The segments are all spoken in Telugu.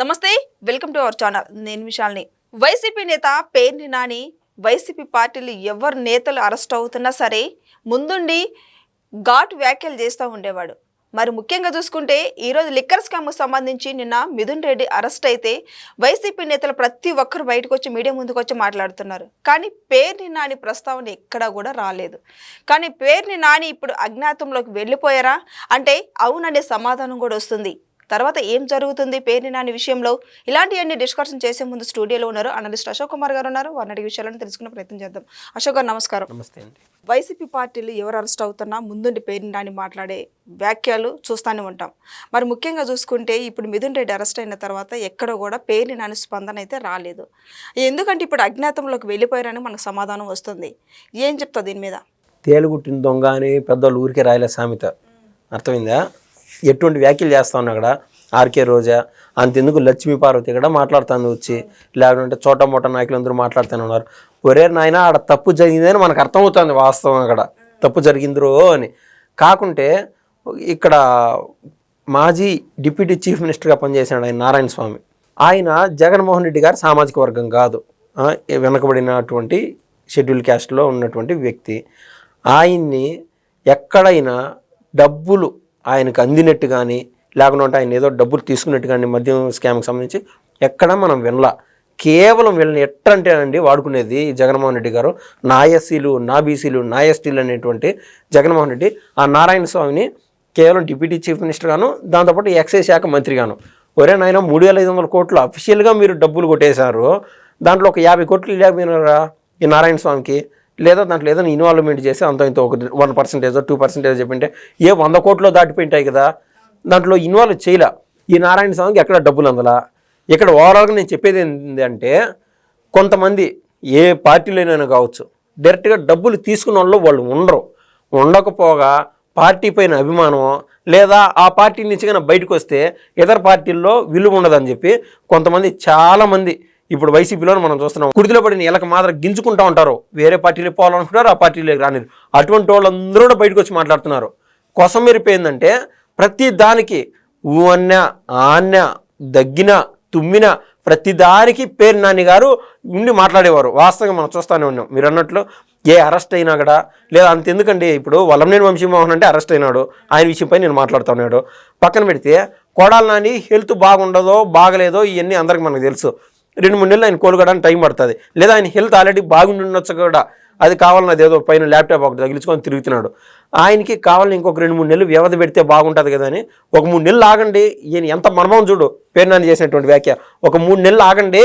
నమస్తే వెల్కమ్ టు అవర్ ఛానల్. నేను విశాల్ని. వైసీపీ నేత పేర్ని నాని వైసీపీ పార్టీలు ఎవరు నేతలు అరెస్ట్ అవుతున్నా సరే ముందుండి ఘాట్ వ్యాఖ్యలు చేస్తూ ఉండేవాడు. మరి ముఖ్యంగా చూసుకుంటే ఈరోజు లిక్కర్ స్కామ్కు సంబంధించి నిన్న మిథున్ రెడ్డి అరెస్ట్ అయితే వైసీపీ నేతలు ప్రతి ఒక్కరు బయటకు వచ్చి మీడియా ముందుకు వచ్చి మాట్లాడుతున్నారు. కానీ పేర్ని నాని ప్రస్తావన ఎక్కడా కూడా రాలేదు. కానీ పేర్ని నాని ఇప్పుడు అజ్ఞాతంలోకి వెళ్ళిపోయారా? అంటే అవుననే సమాధానం కూడా వస్తుంది. తర్వాత ఏం జరుగుతుంది పేర్ని నాని విషయంలో ఇలాంటివన్నీ డిస్కషన్ చేసే ముందు స్టూడియోలో ఉన్నారు అనలిస్ట్ అశోక్ కుమార్ గారు ఉన్నారు. అడిగే విషయాలను తెలుసుకునే ప్రయత్నం చేద్దాం. అశోక్ గారు నమస్కారం. నమస్తే అండి. వైసీపీ పార్టీలు ఎవరు అరెస్ట్ అవుతున్నా ముందుండి పేర్ని నాని మాట్లాడే వ్యాఖ్యలు చూస్తూనే ఉంటాం. మరి ముఖ్యంగా చూసుకుంటే ఇప్పుడు మిథున్ రెడ్డి అరెస్ట్ అయిన తర్వాత ఎక్కడ కూడా పేర్ని నాని స్పందన అయితే రాలేదు. ఎందుకంటే ఇప్పుడు అజ్ఞాతంలోకి వెళ్ళిపోయారని మనకు సమాధానం వస్తుంది. ఏం చెప్తావు దీని మీద? తేలుగుట్టిన దొంగ అని పెద్దోళ్ళు ఊరికే రాయలే సామెత. అర్థమైందా? ఎటువంటి వ్యాఖ్యలు చేస్తా ఉన్నా అక్కడ ఆర్కే రోజా అంతెందుకు లక్ష్మీ పార్వతి కూడా మాట్లాడుతాను వచ్చి లేకుంటే చోట మోట నాయకులు అందరూ మాట్లాడుతూనే ఉన్నారు. ఒరే నాయన ఆడ తప్పు జరిగిందని మనకు అర్థమవుతుంది వాస్తవం అక్కడ తప్పు జరిగిందిరో అని. కాకుంటే ఇక్కడ మాజీ డిప్యూటీ చీఫ్ మినిస్టర్గా పనిచేశాడు ఆయన నారాయణ స్వామి. ఆయన జగన్మోహన్ రెడ్డి గారు సామాజిక వర్గం కాదు. వెనకబడినటువంటి షెడ్యూల్ క్యాస్ట్లో ఉన్నటువంటి వ్యక్తి. ఆయన్ని ఎక్కడైనా డబ్బులు ఆయనకు అందినట్టు కానీ లేకుండా ఆయన ఏదో డబ్బులు తీసుకున్నట్టు కానీ మద్యం స్కామ్కి సంబంధించి ఎక్కడ మనం వినలా. కేవలం వీళ్ళని ఎట్టంటేనండి వాడుకునేది జగన్మోహన్ రెడ్డి గారు. నా ఎస్సీలు నా బీసీలు నా ఎస్టీలు అనేటువంటి జగన్మోహన్ రెడ్డి ఆ నారాయణ స్వామిని కేవలం డిప్యూటీ చీఫ్ మినిస్టర్ గాను దాంతోపాటు ఎక్సైజ్ శాఖ మంత్రి గాను. ఒరే నాయన మూడు వేల ఐదు వందల కోట్లు అఫీషియల్గా మీరు డబ్బులు కొట్టేశారు. దాంట్లో ఒక యాభై కోట్లు లేకపోయినారా ఈ నారాయణ స్వామికి? లేదా దాంట్లో ఏదైనా ఇన్వాల్వ్మెంట్ చేసి అంత ఇంత ఒక వన్ పర్సెంటేజ్ టూ పర్సెంటేజ్ చెప్పింటే ఏ వంద కోట్లో దాటిపోయింటాయి కదా. దాంట్లో ఇన్వాల్వ్ చేయలే. ఈ నారాయణ స్వామికి ఎక్కడ డబ్బులు అందలా? ఇక్కడ ఓవరాల్గా నేను చెప్పేది ఏంటంటే కొంతమంది ఏ పార్టీలోనైనా కావచ్చు డైరెక్ట్గా డబ్బులు తీసుకున్న వాళ్ళు వాళ్ళు ఉండరు. ఉండకపోగా పార్టీ పైన అభిమానం లేదా ఆ పార్టీ నుంచి కన్నా బయటకు వస్తే ఇతర పార్టీల్లో విలువ ఉండదని చెప్పి కొంతమంది చాలామంది ఇప్పుడు వైసీపీలో మనం చూస్తున్నాం కుడితిలో పడిన ఎలక మాత్రం గింజుకుంటా ఉంటారు. వేరే పార్టీలో పోవాలనుకుంటారు ఆ పార్టీలోకి రానిరు అటువంటి వాళ్ళందరూ కూడా బయటకు వచ్చి మాట్లాడుతున్నారు. కోసం మెరిపోయిందంటే ప్రతి దానికి ఊ అన్న ఆన్న దగ్గిన తుమ్మిన ప్రతి దానికి పేరు నాని గారు ఉండి మాట్లాడేవారు. వాస్తవంగా మనం చూస్తూనే ఉన్నాం. మీరు అన్నట్లు ఏ అరెస్ట్ అయినా కూడా లేదా అంత ఎందుకండి ఇప్పుడు వల్లంనేని వంశీమోహన్ అంటే అరెస్ట్ అయినాడు ఆయన విషయంపై నేను మాట్లాడుతున్నాడు పక్కన పెడితే కొడాల నాని హెల్త్ బాగుండదో బాగలేదో ఇవన్నీ అందరికి మనకు తెలుసు. రెండు మూడు నెలలు ఆయన కోలుకోవడానికి టైం పడుతుంది. లేదా ఆయన హెల్త్ ఆల్రెడీ బాగుండి కూడా. అది కావాలని ఏదో పైన ల్యాప్టాప్ ఒకటి తగిలించుకొని తిరుగుతున్నాడు. ఆయనకి కావాలని ఇంకొక రెండు మూడు నెలలు వ్యవధి పెడితే బాగుంటుంది కదా అని ఒక మూడు నెలలు ఆగండి. ఈయన ఎంత మర్మం చూడు పేర్నాన్ని చేసినటువంటి వ్యాఖ్య. ఒక మూడు నెలలు ఆగండి.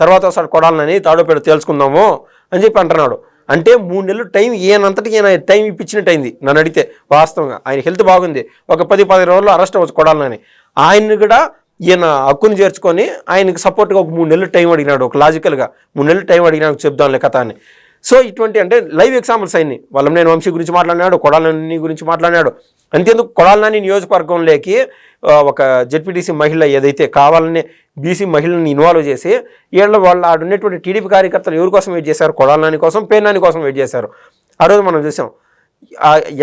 తర్వాత ఒకసారి కొడాలని తాడో పేరు తేల్చుకుందాము అని చెప్పి అంటున్నాడు. అంటే మూడు నెలలు టైం ఈయనంతటికి ఈయన టైం ఇప్పించినట్టు అయింది. నన్ను అడిగితే వాస్తవంగా ఆయన హెల్త్ బాగుంది. ఒక పది పది రోజుల్లో అరెస్ట్ అవ్వచ్చు కొడాలని ఆయన్ని కూడా ఈయన హక్కును చేర్చుకొని ఆయనకి సపోర్ట్గా ఒక మూడు నెలలు టైం అడిగినాడు ఒక లాజికల్గా మూడు నెలలు టైం అడిగినాడు చెప్దాంలే కథ అని. సో ఇటువంటి అంటే లైవ్ ఎగ్జాంపుల్స్ అయింది నేను వంశీ గురించి మాట్లాడినాడు కొడాలని గురించి మాట్లాడినాడు. అంతేందుకు కొడాలని నియోజకవర్గంలోకి ఒక జెడ్పీటీసీ మహిళ ఏదైతే కావాలని బీసీ మహిళని ఇన్వాల్వ్ చేసి వీళ్ళ వాళ్ళు ఆడు ఉన్నటువంటి టీడీపీ కార్యకర్తలు ఎవరి కోసం వెయిట్ చేశారు? కొడాలని కోసం పేర్నాని కోసం వెయిట్ చేశారు. ఆ రోజు మనం చూసాం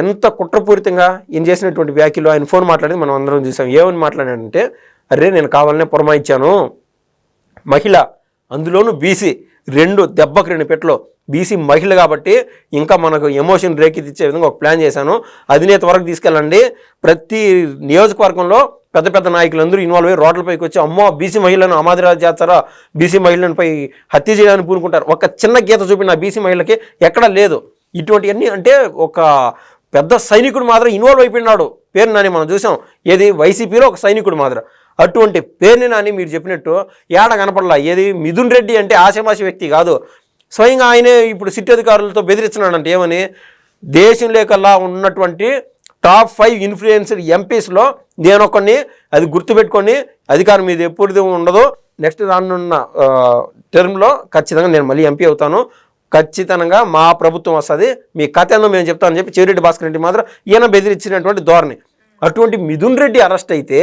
ఎంత కుట్రపూరితంగా ఈయన చేసినటువంటి వ్యాఖ్యలు ఆయన ఫోన్ మాట్లాడేది మనం అందరం చూసాం. ఏమని మాట్లాడాడంటే అరే నేను కావాలనే పురమాయించాను. మహిళ అందులోనూ బీసీ రెండు దెబ్బకు రెండు పెట్లో బీసీ మహిళ కాబట్టి ఇంకా మనకు ఎమోషన్ రేకెత్తిచ్చే విధంగా ఒక ప్లాన్ చేశాను. అధినేత వరకు తీసుకెళ్ళండి. ప్రతి నియోజకవర్గంలో పెద్ద పెద్ద నాయకులందరూ ఇన్వాల్వ్ అయ్యి రోడ్లపైకి వచ్చి అమ్మో బీసీ మహిళలను అమాదిరాజు చేస్తారా? బీసీ మహిళలపై హత్య చేయాలని పూనుకుంటారు. ఒక చిన్న గీత చూపిన బీసీ మహిళకి ఎక్కడా లేదు. ఇటువంటివన్నీ అంటే ఒక పెద్ద సైనికుడు మాత్రం ఇన్వాల్వ్ అయిపోయినాడు. పేరు నాని మనం చూసాం. ఏది? వైసీపీలో ఒక సైనికుడు మాత్రం. అటువంటి పేరుని నాని మీరు చెప్పినట్టు ఏడ కనపడలా? ఏది మిథున్ రెడ్డి అంటే ఆశామాషి వ్యక్తి కాదు. స్వయంగా ఆయనే ఇప్పుడు సిటీ అధికారులతో బెదిరిస్తున్నాడంటే. ఏమని? దేశంలో కల్లా ఉన్నటువంటి టాప్ ఫైవ్ ఇన్ఫ్లుయెన్సర్ ఎంపీస్లో నేను ఒకరిని అది గుర్తుపెట్టుకొని అధికారం మీద ఎప్పుడు ఉండదు నెక్స్ట్ రానున్న టర్మ్లో ఖచ్చితంగా నేను మళ్ళీ ఎంపీ అవుతాను. ఖచ్చితంగా మా ప్రభుత్వం వస్తుంది. మీ కథ ఏందో మేము చెప్తామని చెప్పి చెవిరెడ్డి భాస్కర్ రెడ్డి మాత్రం ఈయన బెదిరించినటువంటి ధోరణి. అటువంటి మిథున్ రెడ్డి అరెస్ట్ అయితే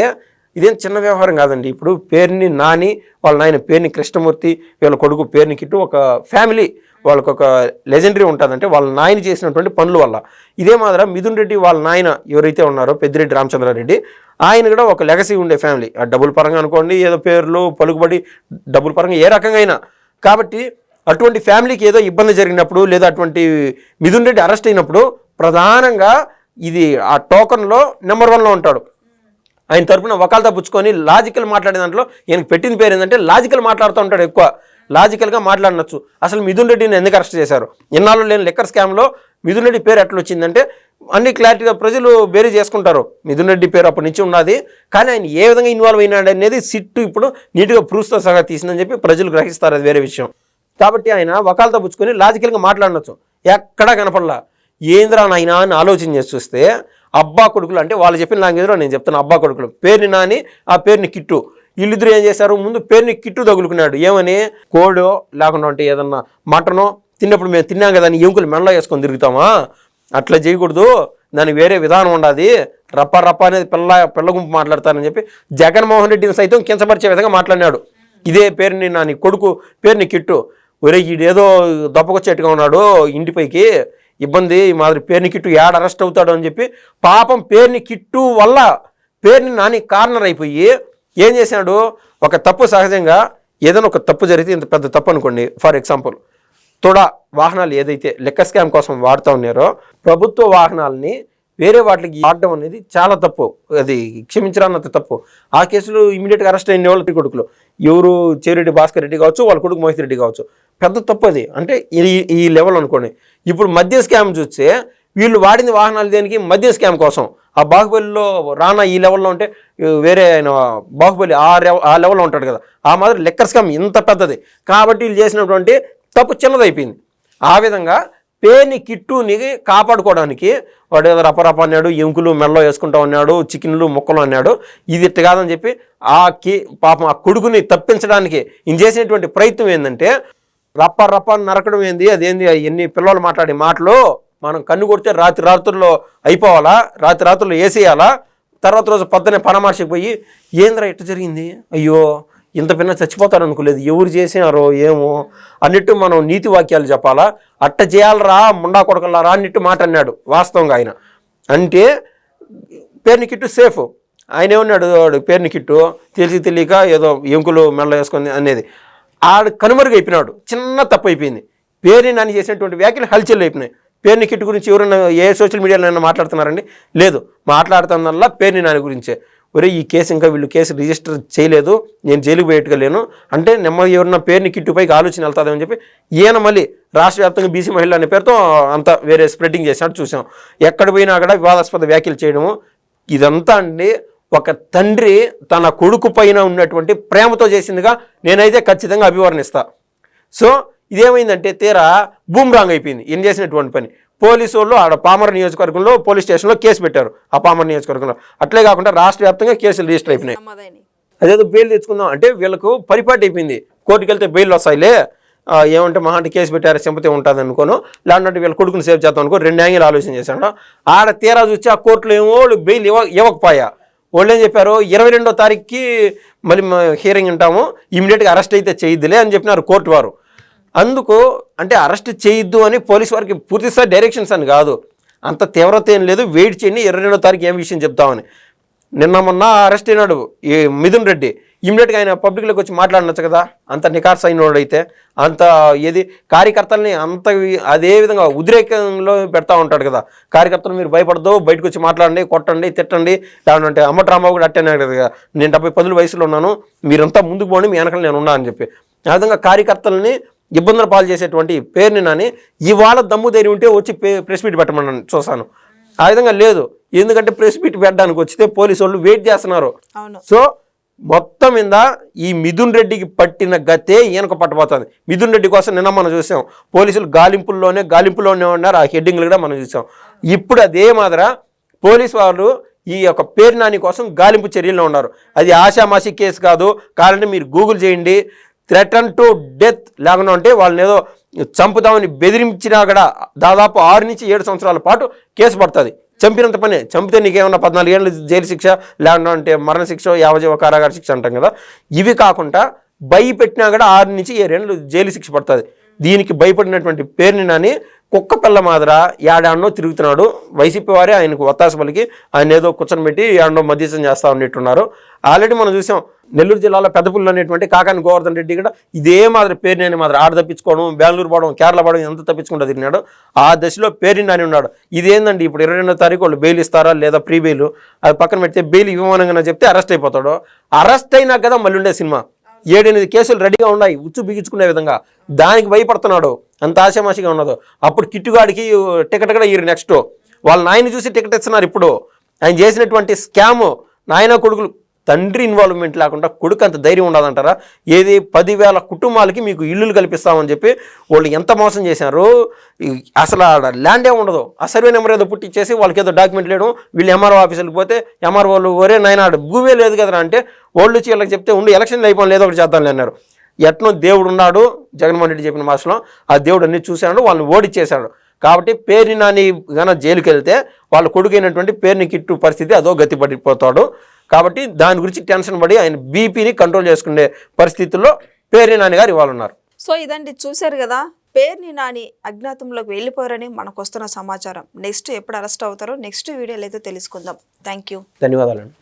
ఇదేం చిన్న వ్యవహారం కాదండి. ఇప్పుడు పేరుని నాని వాళ్ళ నాయన పేరుని కృష్ణమూర్తి వీళ్ళ కొడుకు పేరుని కిట్టు ఒక ఫ్యామిలీ వాళ్ళకు ఒక లెజెండరీ ఉంటుందంటే వాళ్ళ నాయన చేసినటువంటి పనుల వల్ల. ఇదే మాదిర మిథున్ రెడ్డి వాళ్ళ నాయన ఎవరైతే ఉన్నారో పెద్దిరెడ్డి రామచంద్రారెడ్డి ఆయన కూడా ఒక లెగసీ ఉండే ఫ్యామిలీ. ఆ డబ్బుల పరంగా అనుకోండి ఏదో పేర్లు పలుకుబడి డబ్బుల పరంగా ఏ రకంగా అయినా కాబట్టి అటువంటి ఫ్యామిలీకి ఏదో ఇబ్బంది జరిగినప్పుడు లేదా అటువంటి మిథున్ రెడ్డి అరెస్ట్ అయినప్పుడు ప్రధానంగా ఇది ఆ టోకన్లో నెంబర్ వన్లో ఉంటాడు. ఆయన తరపున వకాలతా పుచ్చుకొని లాజికల్ మాట్లాడే దాంట్లో ఈయనకి పెట్టిన పేరు ఏంటంటే లాజికల్ మాట్లాడుతూ ఉంటాడు ఎక్కువ. లాజికల్గా మాట్లాడనొచ్చు. అసలు మిథున్ రెడ్డిని ఎందుకు అరెస్ట్ చేశారు? ఇన్నాళ్ళు లేని లెక్కర్ స్కామ్లో మిథున్ రెడ్డి పేరు ఎట్లా వచ్చిందంటే అన్ని క్లారిటీగా ప్రజలు బేరీ చేసుకుంటారు. మిథున్ రెడ్డి పేరు అప్పటి నుంచి ఉన్నది. కానీ ఆయన ఏ విధంగా ఇన్వాల్వ్ అయినాడు అనేది సిట్టు ఇప్పుడు నీట్గా ప్రూఫ్తో సహా తీసిందని చెప్పి ప్రజలు గ్రహిస్తారు. అది వేరే విషయం. కాబట్టి ఆయన వకాలతో పుచ్చుకొని లాజికల్గా మాట్లాడవచ్చు ఎక్కడా కనపడలా. ఏంద్రా నాయనా అని ఆలోచన చేసి చూస్తే అబ్బా కొడుకులు అంటే వాళ్ళు చెప్పిన లాంగ్వేజ్లో నేను చెప్తాను అబ్బా కొడుకులు. పేరుని నాని ఆ పేరుని కిట్టు. వీళ్ళిద్దరు ఏం చేశారు? ముందు పేరుని కిట్టు తగులుకున్నాడు. ఏమని? కోడో లేకుండా ఉంటే ఏదన్నా మటనో తిన్నప్పుడు మేము తిన్నాం కదా అని ఎముకలు మెడలో వేసుకొని తిరుగుతామా? అట్లా చేయకూడదు. దానికి వేరే విధానం ఉండాది. రప్ప రప్ప అనేది పిల్ల పిల్ల గుంపు మాట్లాడతానని చెప్పి జగన్మోహన్ రెడ్డిని సైతం కించపరిచే విధంగా మాట్లాడినాడు. ఇదే పేరుని నా నీ కొడుకు పేరుని కిట్టు. ఒరే ఈడేదో దప్పకొచ్చేట్టుగా ఉన్నాడు ఇంటిపైకి ఇబ్బంది ఈ మాదిరి పేరుని కిట్టు ఏడ అరెస్ట్ అవుతాడు అని చెప్పి పాపం పేరుని కిట్టు వల్ల పేరుని నాని కార్నర్ అయిపోయి ఏం చేశాడు? ఒక తప్పు సహజంగా ఏదైనా ఒక తప్పు జరిగితే ఇంత పెద్ద తప్పు అనుకోండి. ఫర్ ఎగ్జాంపుల్ తొడ వాహనాలు ఏదైతే లెక్క స్కామ్ కోసం వాడుతూ ఉన్నారో ప్రభుత్వ వాహనాలని వేరే వాటికి వాడడం అనేది చాలా తప్పు. అది క్షమించరానంత తప్పు. ఆ కేసులో ఇమీడియట్గా అరెస్ట్ అయిన వాళ్ళు కొడుకులు. ఎవరు చేరెడ్డి భాస్కర్ రెడ్డి కావచ్చు వాళ్ళ కొడుకు మోహిత్ రెడ్డి కావచ్చు. పెద్ద తప్పు అది. అంటే ఈ ఈ లెవెల్ అనుకోండి. ఇప్పుడు మద్య స్కామ్ చూస్తే వీళ్ళు వాడిన వాహనాలు దేనికి? మద్య స్కామ్ కోసం. ఆ బాహుబలిలో రానా ఈ లెవెల్లో ఉంటే వేరే ఆయన బాహుబలి ఆ ఆ లెవెల్లో ఉంటాడు కదా. ఆ మాదిరి లెక్కర్ స్కామ్ ఇంత పెద్దది. కాబట్టి వీళ్ళు చేసినటువంటి తప్పు చిన్నదైపోయింది. ఆ విధంగా పేని కిట్టుని కాపాడుకోవడానికి వాడు ఏదో రపరప అన్నాడు ఎముకలు మెల్లో వేసుకుంటా ఉన్నాడు చికెన్లు ముక్కలు అన్నాడు ఇది ఇట్ట కాదని చెప్పి ఆ కి పాపం ఆ కొడుకుని తప్పించడానికి ఈయన చేసినటువంటి ప్రయత్నం ఏంటంటే రప్ప రప్ప నరకడం ఏంది? అదేంది? ఎన్ని పిల్లలు మాట్లాడే మాటలు మనం కన్ను కొడితే రాత్రి రాత్రుల్లో అయిపోవాలా? రాత్రి రాత్రుల్లో వేసేయాలా తర్వాత రోజు పొద్దునే పరామర్శకు పోయి ఏంద్రా ఇట్ట జరిగింది? అయ్యో ఇంత పిన్న చచ్చిపోతాడు అనుకోలేదు. ఎవరు చేసినారో ఏమో? అన్నట్టు మనం నీతి వాక్యాలు చెప్పాలా? అట్ట చేయాలరా ముండా కొడకల్లారా అన్నట్టు మాట అన్నాడు వాస్తవంగా ఆయన. అంటే పేరుని కిట్టు సేఫ్. ఆయన ఏమన్నాడు వాడు? పేరుని కిట్టు. తెలిసి తెలియక ఏదో ఎంకులు మెల్ల వేసుకొని అనేది. ఆడు కనుమరుగైపోయినాడు చిన్న తప్పు అయిపోయింది. పేరుని నన్ను చేసినటువంటి వ్యాఖ్యలు హల్చల్ అయిపోయినాయి. పేరుని కిట్టు గురించి ఎవరైనా ఏ సోషల్ మీడియాలో అయినా మాట్లాడుతున్నారండి? లేదు. మాట్లాడుతున్నల్లా పేరుని నాని గురించే. ఒరే ఈ కేసు ఇంకా వీళ్ళు కేసు రిజిస్టర్ చేయలేదు. నేను జైలుకు పోయేట్టుగా లేను. అంటే నెమ్మది ఎవరన్నా పేరుని కిట్టుపైకి ఆలోచన వెళ్తాదని చెప్పి ఈయన మళ్ళీ రాష్ట్ర వ్యాప్తంగా బీసీ మహిళ అనే పేరుతో అంత వేరే స్ప్రెడ్డింగ్ చేసినట్టు చూసాం. ఎక్కడ పోయినా కూడా వివాదాస్పద వ్యాఖ్యలు చేయడము. ఇదంతా అండి. ఒక తండ్రి తన కొడుకు పైన ఉన్నటువంటి ప్రేమతో చేసిందిగా నేనైతే ఖచ్చితంగా అభివర్ణిస్తా. సో ఇదేమైందంటే తీరా బూమ్రాంగ్ అయిపోయింది ఈయన చేసినటువంటి పని. పోలీసు వాళ్ళు ఆడ పామర నియోజకవర్గంలో పోలీస్ స్టేషన్లో కేసు పెట్టారు ఆ పామర నియోజకవర్గంలో. అట్లే కాకుండా రాష్ట్ర వ్యాప్తంగా కేసులు రిజిస్టర్ అయిపోయినాయి. అదేదో బెయిల్ తెచ్చుకుందాం. అంటే వీళ్ళకు పరిపాటి అయిపోయింది. కోర్టుకి వెళ్తే బెయిల్ వస్తాయిలే. ఏమంటే మహా అంటే కేసు పెట్టారు సింపతి ఉంటుంది అనుకోను. లేదంటే వీళ్ళ కొడుకుని సేవ్ చేద్దాం అనుకో రెండు యాంగిల్ ఆలోచన చేశాడు ఆడ తీరా చూసి ఆ కోర్టులో ఏమో వాళ్ళు బెయిల్ ఇవ్వ ఇవ్వకపోయా. వాళ్ళు ఏం చెప్పారు? ఇరవై రెండో తారీఖుకి మళ్ళీ హియరింగ్ ఉంటాము. ఇమీడియట్గా అరెస్ట్ అయితే చేయొద్దులే అని చెప్పినారు కోర్టు వారు. అందుకు అంటే అరెస్ట్ చేయొద్దు అని పోలీస్ వారికి పూర్తిస్థాయి డైరెక్షన్స్ అని కాదు. అంత తీవ్రత ఏం లేదు. వెయిట్ చేయండి. ఇరవై రెండో తారీఖు ఏం విషయం చెప్తామని. నిన్న మొన్న అరెస్ట్ అయినాడు ఈ మిథున్ రెడ్డి. ఇమ్మీడియట్గా ఆయన పబ్లిక్లోకి వచ్చి మాట్లాడనొచ్చు కదా? అంత నికార్స్ అయినోడు అయితే అంత ఏది కార్యకర్తల్ని అంత అదే విధంగా ఉద్రేకంలో పెడతా ఉంటాడు కదా? కార్యకర్తలు మీరు భయపడదు బయటకు వచ్చి మాట్లాడండి కొట్టండి తిట్టండి లేదంటే రాంబాబు కూడా అట్టేనాడు కదా? నేను డెబ్బై పదుల వయసులో ఉన్నాను మీరంతా ముందుకు పోండి మీ వెనకాల నేను ఉన్నా అని చెప్పి. ఆ విధంగా కార్యకర్తల్ని ఇబ్బందులు పాలు చేసేటువంటి పేరుని నాని ఇవాళ దమ్ము ధైర్యం ఉంటే వచ్చి ప్రెస్ మీట్ పెట్టమని చూశాను. ఆ విధంగా లేదు. ఎందుకంటే ప్రెస్ మీట్ పెట్టడానికి వచ్చితే పోలీసు వాళ్ళు వెయిట్ చేస్తున్నారు. సో మొత్తం మీద ఈ మిథున్ రెడ్డికి పట్టిన గతే ఈయనకు పట్టబోతుంది. మిథున్ రెడ్డి కోసం నిన్న మనం చూసాం. పోలీసులు గాలింపుల్లోనే గాలింపులోనే ఉన్నారు. ఆ హెడ్డింగ్లు కూడా మనం చూసాం. ఇప్పుడు అదే మాదిర పోలీస్ వాళ్ళు ఈ యొక్క పేరు నాని కోసం గాలింపు చర్యల్లో ఉన్నారు. అది ఆషామాషి కేసు కాదు. కావాలంటే మీరు గూగుల్ చేయండి. థ్రెటన్ టు డెత్ లేకుండా ఉంటే వాళ్ళని ఏదో చంపుదామని బెదిరించినా కూడా దాదాపు ఆరు నుంచి ఏడు సంవత్సరాల పాటు కేసు పడుతుంది. చంపినంత పని. చంపితే నీకేమన్నా పద్నాలుగు ఏళ్ళు జైలు శిక్ష లేకుండా మరణ శిక్ష యావజీవ కారాగార శిక్ష అంటాం కదా. ఇవి కాకుండా భయపెట్టినా కూడా ఆరు నుంచి ఏడేళ్ళు జైలు శిక్ష పడుతుంది. దీనికి భయపడినటువంటి పేరుని నాని కుక్క పిల్ల మాదిర ఏడాన్నో తిరుగుతున్నాడు. వైసీపీ వారే ఆయనకు ఒత్తాస పలికి ఆయన ఏదో కూర్చొని పెట్టి ఏడాన్నో మధ్యస్థం చేస్తా ఉన్నట్టున్నారు. ఆల్రెడీ మనం చూసాం నెల్లూరు జిల్లాలో పెద్దపుల్లు అనేటువంటి కాకాని గోవర్ధన్ రెడ్డి కూడా ఇదే మాదిరి పేరుని మాదిరి ఆడ తప్పించుకోవడం బెంగళూరు పోవడం కేరళ పోవడం ఎంత తప్పించుకుంటూ తిరిగినాడు. ఆ దశలో పేరుని నాని ఉన్నాడు. ఇదేందండి ఇప్పుడు ఇరవై రెండో తారీఖు వాళ్ళు బెయిల్ ఇస్తారా లేదా ప్రీ బెయిల్? అది పక్కన పెడితే బెయిల్ ఇవ్వమనగా చెప్తే అరెస్ట్ అయిపోతాడు. అరెస్ట్ అయినా కదా మళ్ళీ ఉండే సినిమా. ఏడెనిమిది కేసులు రెడీగా ఉన్నాయి ఉచ్చు బిగించుకునే విధంగా. దానికి భయపడుతున్నాడు. అంత ఆశామాషిగా ఉన్నదో. అప్పుడు కిట్టుగాడికి టికెట్ కూడా ఇయ్యరు నెక్స్ట్. వాళ్ళ నాయన చూసి టికెట్ ఇస్తున్నారు ఇప్పుడు. ఆయన చేసినటువంటి స్కామ్ నాయన కొడుకులు తండ్రి ఇన్వాల్వ్మెంట్ లేకుండా కొడుకు అంత ధైర్యం ఉండదంటారా ఏది పదివేల కుటుంబాలకి మీకు ఇల్లులు కల్పిస్తామని చెప్పి వాళ్ళు ఎంత మోసం చేశారు అసలు ఆడ ల్యాండే ఉండదు. ఆ సర్వే నెంబర్ ఏదో పుట్టించేసి వాళ్ళకి ఏదో డాక్యుమెంట్ లేడు వీళ్ళు ఎంఆర్ఓ ఆఫీసులకు పోతే ఎంఆర్ఓ వాళ్ళు ఒరే నాయన భూమే లేదు కదరా అంటే వాళ్ళు వచ్చి వీళ్ళకి చెప్తే ఉండి ఎలక్షన్లు అయిపోయిన లేదో ఒకటి చేద్దాంలే అన్నారు. ఎట్నో దేవుడు ఉన్నాడు జగన్మోహన్ రెడ్డి చెప్పిన భాషలో ఆ దేవుడు అన్ని చూశాడు వాళ్ళని ఓడిచ్చేశాడు. కాబట్టి పేరుని నాని గన జైలుకి వెళ్తే వాళ్ళ కొడుకైనటువంటి పేరుని కిట్టు పరిస్థితి అదో గతి పడిపోతాడు కాబట్టి దాని గురించి టెన్షన్ పడి ఆయన బీపీని కంట్రోల్ చేసుకునే పరిస్థితుల్లో పేరుని నాని గారు ఇవాళ ఉన్నారు. సో ఇదండి చూశారు కదా పేర్ని నాని అజ్ఞాతంలోకి వెళ్ళిపోయారని మనకు వస్తున్న సమాచారం. నెక్స్ట్ ఎప్పుడు అరెస్ట్ అవుతారో నెక్స్ట్ వీడియోలో అయితే తెలుసుకుందాం. Thank you. ధన్యవాదాలండి.